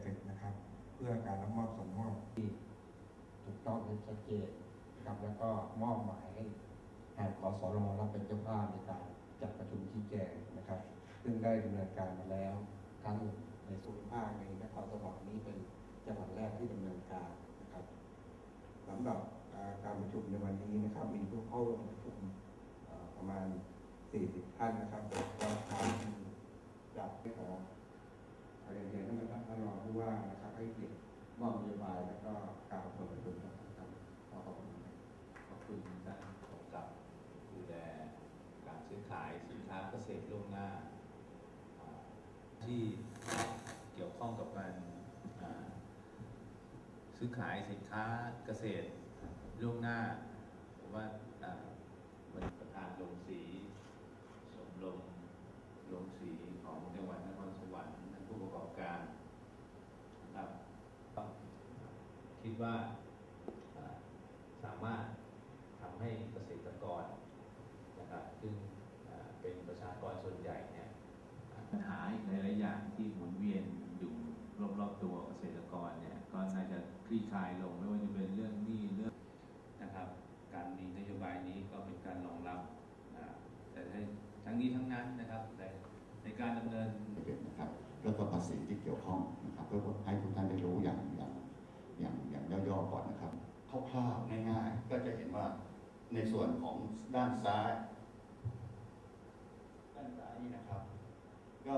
เสร็จนะครับ เพื่อการรับมอบส่งมอบที่ถูกต้องและชัดเจนครับแล้วก็มอบหมายให้ทางอสรมรับเป็นเจ้าภาพในการจัดประชุมชี้แจงนะครับ ซึ่งได้ดำเนินการมาแล้วครั้งหนึ่งในส่วนภาคในนครสวรรค์นี้เป็นจังหวัดแรกที่ดำเนินการนะครับสำหรับการประชุมในวันนี้นะครับ มีผู้เข้าร่วมประชุมประมาณ 40 ท่านนะครับ บายแล้วก็การเปิดประชุมนะครับขอขอบคุณครับขอบคุณท่านกำกับดูแลการซื้อขายสินค้าเกษตรล่วงหน้า ที่เกี่ยวข้องกับการซื้อขายสินค้าเกษตรล่วงหน้าผมว่าอ่าวันประธานโรงสีสมรมโรงสีของจังหวัดนครสวรรค์ท่านผู้ประกอบการนะครับก็ คิดว่าสามารถทำให้เกษตรกรนะครับซึ่งเป็นประชากรส่วนใหญ่เนี่ยปัญหาอีกหลายๆอย่างที่หมุนเวียนอยู่รอบๆตัวเกษตรกรเนี่ยก็น่าจะคลี่คลายลงไม่ว่าจะเป็นเรื่องหนี้เรื่องนะครับ การมีนโยบายนี้ก็เป็นการรองรับนะแต่ทั้งนี้ทั้งนั้นนะครับในในการดำเนินนะครับแล้วก็ภาษีที่เกี่ยวข้องนะครับเพื่อให้ทุกท่านได้รู้อย่างอย่างอย่างอย่างย่อๆก่อนนะครับคร่าวๆง่ายๆ ก็จะเห็นว่า ในส่วนของด้านซ้าย ด้านซ้ายนี่นะครับ ก็